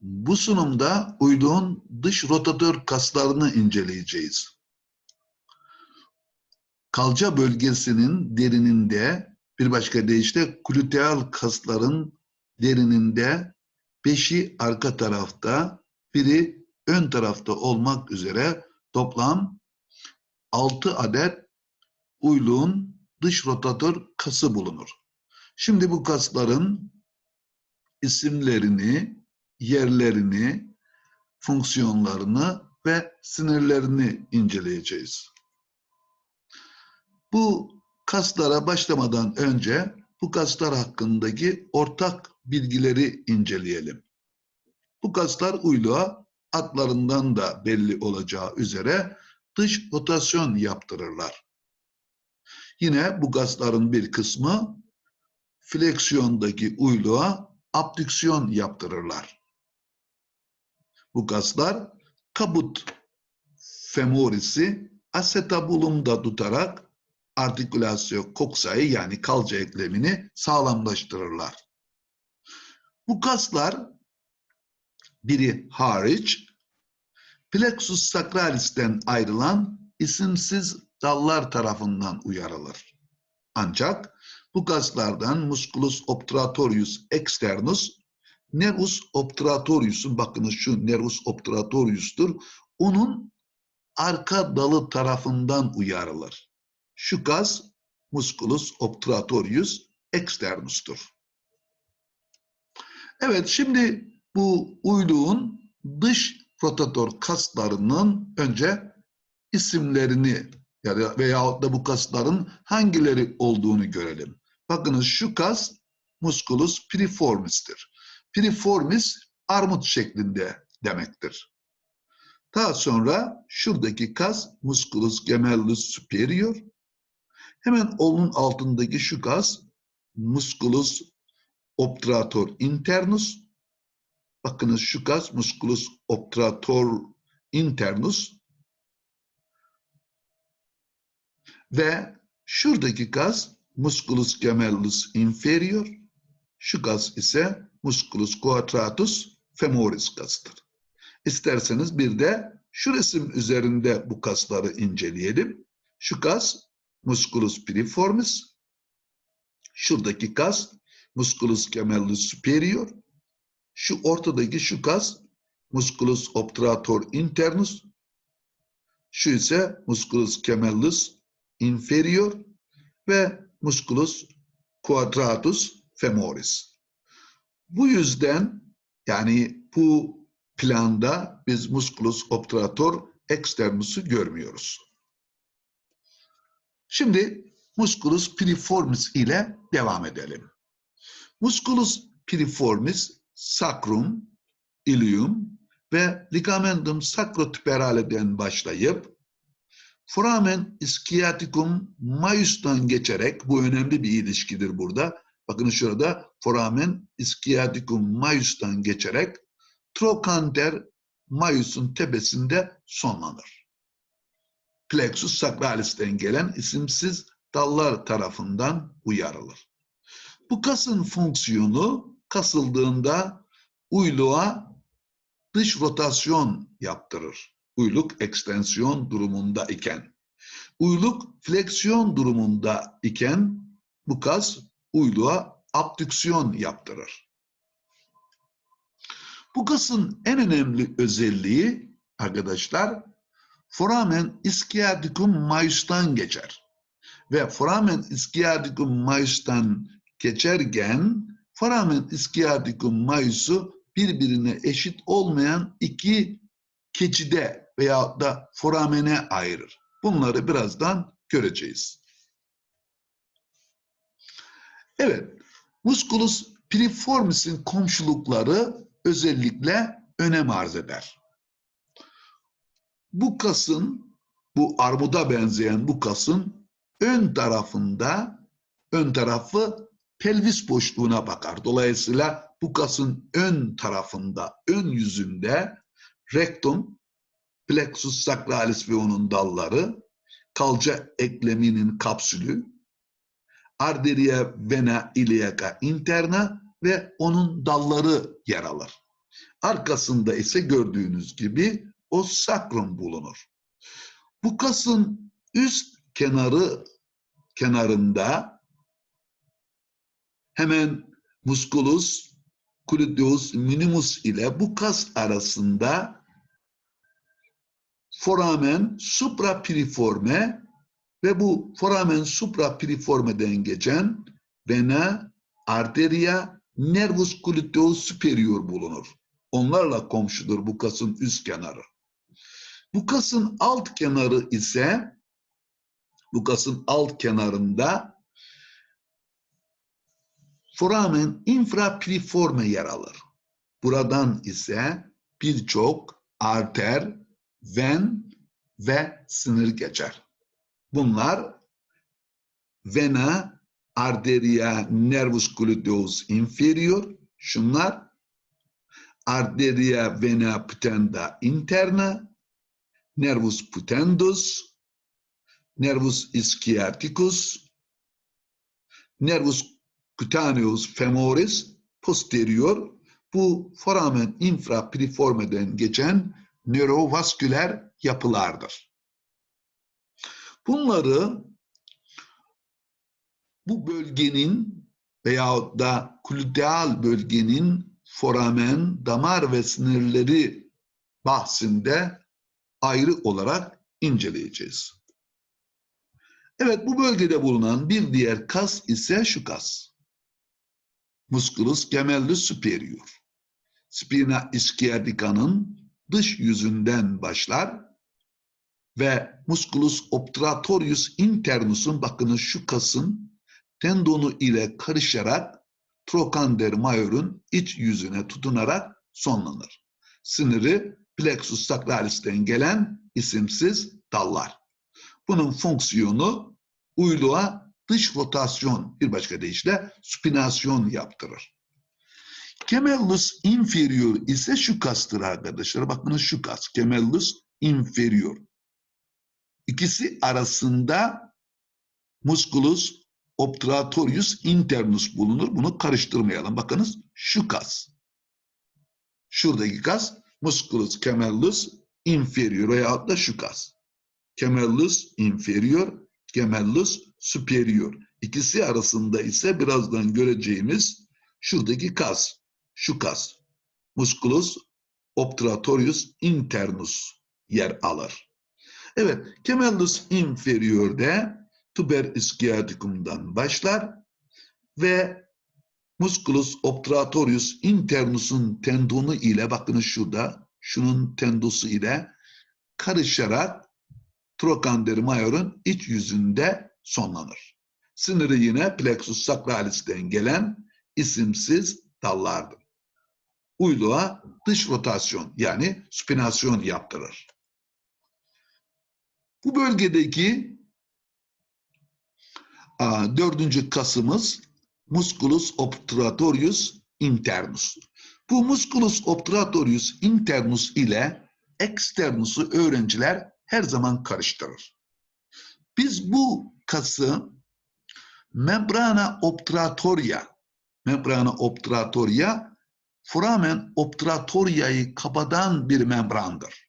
Bu sunumda uyluğun dış rotatör kaslarını inceleyeceğiz. Kalça bölgesinin derininde bir başka deyişle gluteal kasların derininde beşi arka tarafta, biri ön tarafta olmak üzere toplam 6 adet uyluğun dış rotatör kası bulunur. Şimdi bu kasların isimlerini, yerlerini, fonksiyonlarını ve sinirlerini inceleyeceğiz. Bu kaslara başlamadan önce bu kaslar hakkındaki ortak bilgileri inceleyelim. Bu kaslar uyluğa adlarından da belli olacağı üzere dış rotasyon yaptırırlar. Yine bu kasların bir kısmı fleksiyondaki uyluğa abdüksiyon yaptırırlar. Bu kaslar kabut femorisi asetabulumda tutarak artikülasyon koksayı yani kalça eklemini sağlamlaştırırlar. Bu kaslar biri hariç plexus sacralis'ten ayrılan isimsiz dallar tarafından uyarılır. Ancak bu kaslardan musculus obturatorius externus, nervus obturatorius'un bakınız şu nervus obturatorius'tur. Onun arka dalı tarafından uyarılır. Şu kas musculus obturatorius externus'tur. Evet şimdi bu uyluğun dış rotator kaslarının önce isimlerini ya veyahut da bu kasların hangileri olduğunu görelim. Bakınız şu kas musculus piriformis'tir. Piriformis armut şeklinde demektir. Daha sonra şuradaki kas musculus gemellus superior. Hemen onun altındaki şu kas musculus obturator internus. Bakınız şu kas musculus obturator internus. Ve şuradaki kas musculus gemellus inferior. Şu kas ise musculus quadratus femoris kasıdır. İsterseniz bir de şu resim üzerinde bu kasları inceleyelim. Şu kas musculus piriformis. Şuradaki kas musculus gemellus superior. Şu ortadaki şu kas musculus obturator internus. Şu ise musculus gemellus inferior ve musculus quadratus femoris. Bu yüzden yani bu planda biz musculus obturator externus'u görmüyoruz. Şimdi musculus piriformis ile devam edelim. Musculus piriformis sacrum, ilium ve ligamentum sacrotuberale'den başlayıp foramen ischiaticum maius'tan geçerek bu önemli bir ilişkidir burada. Bakın şurada foramen ischiaticum maius'tan geçerek trochanter maius'un tepesinde sonlanır. Plexus sacralis'ten gelen isimsiz dallar tarafından uyarılır. Bu kasın fonksiyonu kasıldığında uyluğa dış rotasyon yaptırır. Uyluk ekstensiyon durumunda iken. Uyluk fleksiyon durumunda iken bu kas uyluğa abdüksiyon yaptırır. Bu kasın en önemli özelliği arkadaşlar foramen ischiaticum maius'tan geçer. Ve foramen ischiaticum maius'tan geçerken foramen ischiaticum maius'u birbirine eşit olmayan iki keçide veya da foramene ayırır. Bunları birazdan göreceğiz. Evet, musculus piriformis'in komşulukları özellikle önem arz eder. Bu kasın, bu armuda benzeyen bu kasın ön tarafında, ön tarafı pelvis boşluğuna bakar. Dolayısıyla bu kasın ön tarafında, ön yüzünde rektum, plexus sacralis ve onun dalları, kalça ekleminin kapsülü, arteria vena iliaca interna ve onun dalları yer alır. Arkasında ise gördüğünüz gibi o sakrum bulunur. Bu kasın üst kenarı kenarında hemen musculus gluteus minimus ile bu kas arasında foramen suprapiriforme ve bu foramen suprapiriformeden geçen vena arteria nervus gluteus superior bulunur. Onlarla komşudur bu kasın üst kenarı. Bu kasın alt kenarı ise bu kasın alt kenarında foramen infrapiriforme yer alır. Buradan ise birçok arter, ven ve sinir geçer. Bunlar vena arteria nervus gluteus inferior, şunlar arteria vena putenda interna, nervus putendus, nervus ischiaticus, nervus cutaneus femoris posterior bu foramen infrapiriformeden geçen nörovasküler yapılardır. Bunları bu bölgenin veyahut da gluteal bölgenin foramen, damar ve sinirleri bahsinde ayrı olarak inceleyeceğiz. Evet bu bölgede bulunan bir diğer kas ise şu kas. Musculus gemellus superior. Spina ischiadica'nın dış yüzünden başlar ve musculus obturatorius internus'un bakınız şu kasın tendonu ile karışarak trochanter major'un iç yüzüne tutunarak sonlanır. Siniri plexus sacralis'ten gelen isimsiz dallar. Bunun fonksiyonu uyluğa dış rotasyon, bir başka deyişle supinasyon yaptırır. Gemellus inferior ise şu kastır arkadaşlar. Bakınız şu kas. Gemellus inferior. İkisi arasında musculus obturatorius internus bulunur. Bunu karıştırmayalım. Bakınız şu kas. Şuradaki kas musculus gemellus inferior veyahut da şu kas. Gemellus inferior, gemellus superior. İkisi arasında ise birazdan göreceğimiz şuradaki kas, şu kas. Musculus obturatorius internus yer alır. Evet, gemellus inferior'de tuber ischiaticum'dan başlar ve musculus obturatorius internus'un tendonu ile bakın şurada şunun tendosu ile karışarak trochanter major'un iç yüzünde sonlanır. Siniri yine plexus sacralis'ten gelen isimsiz dallardır. Uyluğa dış rotasyon yani spinasyon yaptırır. Bu bölgedeki dördüncü kasımız musculus obturatorius internus. Bu musculus obturatorius internus ile externus'u öğrenciler her zaman karıştırır. Biz bu kası membrana obturatoria, membrana obturatoria, foramen obturatoria'yı kapatan bir membrandır.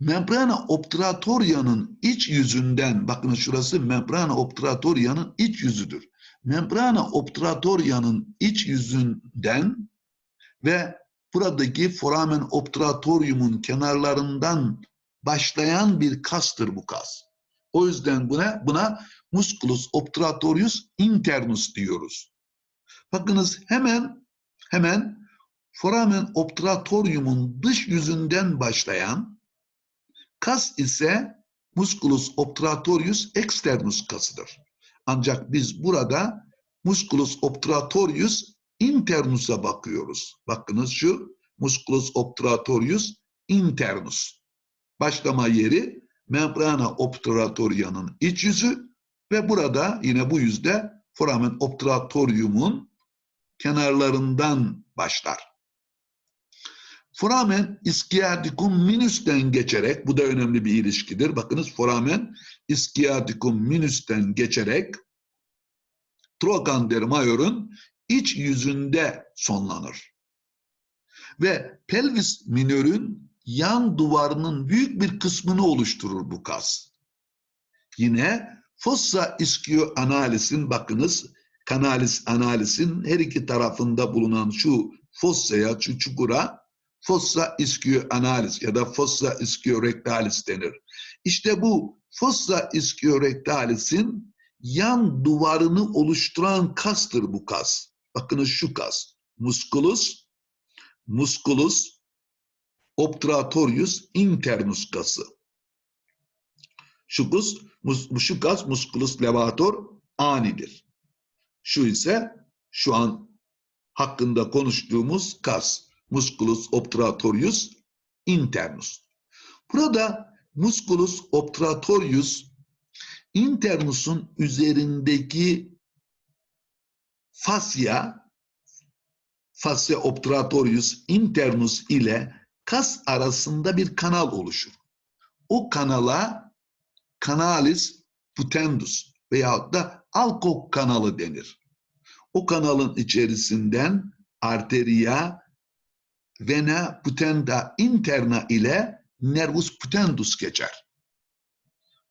Membrana obturatoria'nın iç yüzünden, bakın şurası membrana obturatoria'nın iç yüzüdür. Membrana obturatoria'nın iç yüzünden ve buradaki foramen obturatoriumun kenarlarından başlayan bir kastır bu kas. O yüzden buna, buna musculus obturatorius internus diyoruz. Bakınız hemen hemen foramen obturatoriumun dış yüzünden başlayan kas ise musculus obturatorius externus kasıdır. Ancak biz burada musculus obturatorius internus'a bakıyoruz. Bakınız şu musculus obturatorius internus. Başlama yeri membrana obturatoria'nın iç yüzü ve burada yine bu yüzde foramen obturatorium'un kenarlarından başlar. Foramen ischiaticum minus'ten geçerek, bu da önemli bir ilişkidir. Bakınız foramen ischiaticum minus'ten geçerek trochanter major'un iç yüzünde sonlanır. Ve pelvis minörün yan duvarının büyük bir kısmını oluşturur bu kas. Yine fossa ischio analisin bakınız kanalis analisin her iki tarafında bulunan şu fossaya, şu çukura fossa ischio analis ya da fossa ischio rectalis denir. İşte bu fossa ischio rectalis'in yan duvarını oluşturan kastır bu kas. Bakınız şu kas. Musculus, musculus obturatorius internus kası. Şu kas, mus, şu kas musculus levator anidir. Şu ise şu an hakkında konuştuğumuz kas. Musculus obturatorius internus. Burada musculus obturatorius internus'un üzerindeki fascia fascia obturatorius internus ile kas arasında bir kanal oluşur. O kanala canalis putendus veyahut da alkok kanalı denir. O kanalın içerisinden arteria vena putenda interna ile nervus putendus geçer.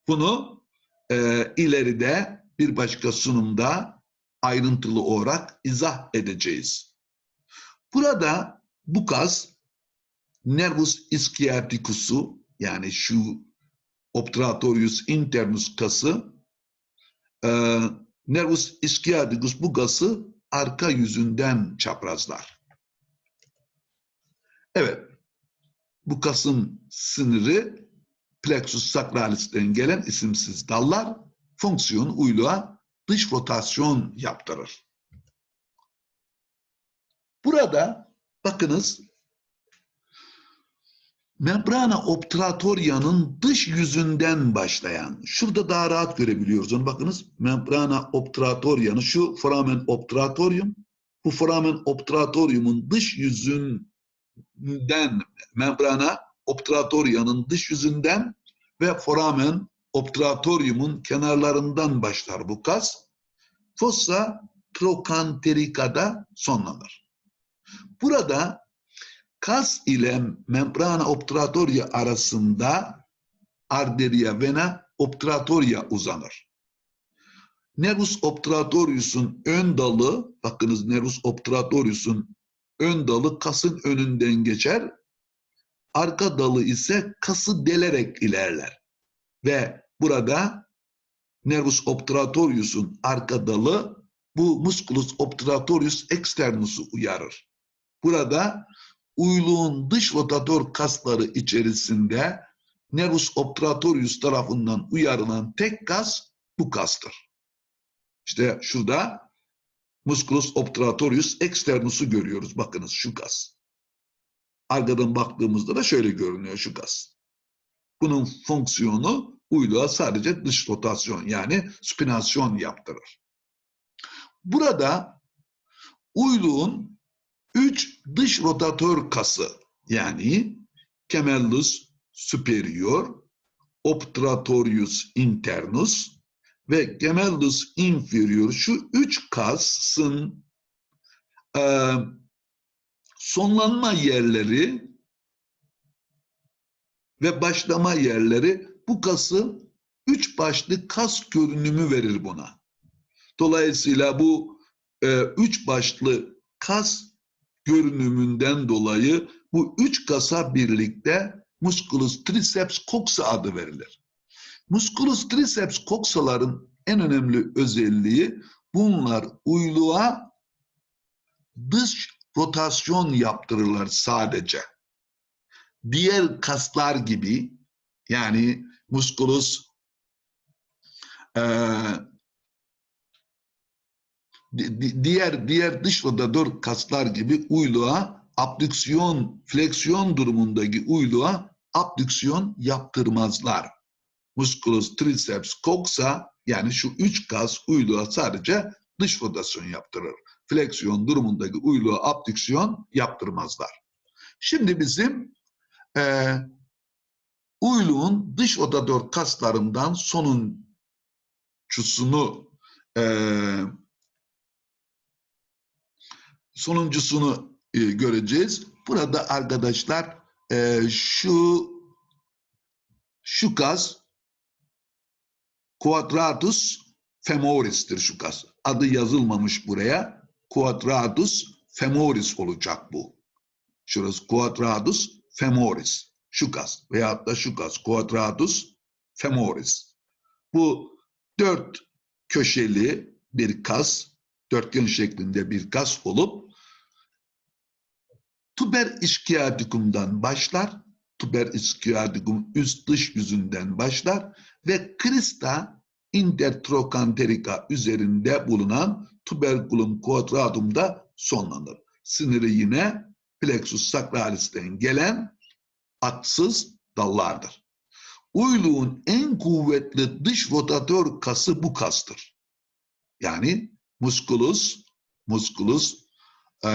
Bunu e, ileride bir başka sunumda ayrıntılı olarak izah edeceğiz. Burada bu kas nervus ischiaticus'u yani şu obturatorius internus kası e, nervus ischiaticus bu kası arka yüzünden çaprazlar. Evet. Bu kasın sınırı plexus sacralis'ten gelen isimsiz dallar fonksiyon uyluğa dış rotasyon yaptırır. Burada bakınız membrana obturatoria'nın dış yüzünden başlayan, şurada daha rahat görebiliyoruz onu bakınız. Membrana obturatoria'nın şu foramen obturatorium, bu foramen obturatoriumun dış yüzünden membrana obturatoria'nın dış yüzünden ve foramen obturatoriumun kenarlarından başlar bu kas. Fossa trochanterica'da sonlanır. Burada kas ile membrana obturatoria arasında arteria vena obturatoria uzanır. Nervus obturatorius'un ön dalı, bakınız nervus obturatorius'un ön dalı kasın önünden geçer. Arka dalı ise kası delerek ilerler. Ve burada nervus obturatorius'un arka dalı bu musculus obturatorius externus'u uyarır. Burada uyluğun dış rotatör kasları içerisinde nervus obturatorius tarafından uyarılan tek kas bu kastır. İşte şurada musculus obturatorius externus'u görüyoruz. Bakınız şu kas. Arkadan baktığımızda da şöyle görünüyor şu kas. Bunun fonksiyonu uyluğa sadece dış rotasyon yani spinasyon yaptırır. Burada uyluğun üç dış rotatör kası yani gemellus superior, obturatorius internus ve gemellus inferior şu üç kasın e, sonlanma yerleri ve başlama yerleri bu kasın üç başlı kas görünümü verir buna. Dolayısıyla bu e, üç başlı kas görünümünden dolayı bu üç kasa birlikte musculus triceps coxa adı verilir. Musculus triceps coxaların en önemli özelliği bunlar uyluğa dış rotasyon yaptırırlar sadece. Diğer kaslar gibi yani musculus e, diğer diğer dış rotatör kaslar gibi uyluğa abdüksiyon, fleksiyon durumundaki uyluğa abdüksiyon yaptırmazlar. Musculus triceps coxa yani şu üç kas uyluğa sadece dış rotasyon yaptırır. Fleksiyon durumundaki uyluğa abdüksiyon yaptırmazlar. Şimdi bizim e, uyluğun dış rotatör kaslarından sonuncusunu e, sonuncusunu e, göreceğiz. Burada arkadaşlar e, şu şu kas quadratus femoris'tir şu kas. Adı yazılmamış buraya. Quadratus femoris olacak bu. Şurası quadratus femoris. Şu kas veyahut da şu kas quadratus femoris. Bu dört köşeli bir kas, dörtgen şeklinde bir kas olup tuber ischiaticum'dan başlar. Tuber ischiaticum üst dış yüzünden başlar ve crista intertrochanterica üzerinde bulunan tuberculum quadratum'da sonlanır. Siniri yine plexus sacralis'ten gelen atsız dallardır. Uyluğun en kuvvetli dış rotatör kası bu kastır. Yani musculus, musculus e,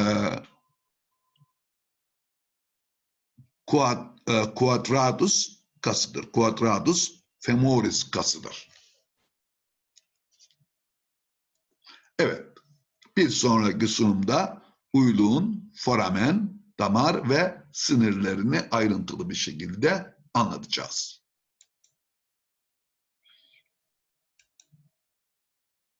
e, quadratus kasıdır. Quadratus femoris kasıdır. Evet, bir sonraki sunumda uyluğun foramen, damar ve sinirlerini ayrıntılı bir şekilde anlatacağız.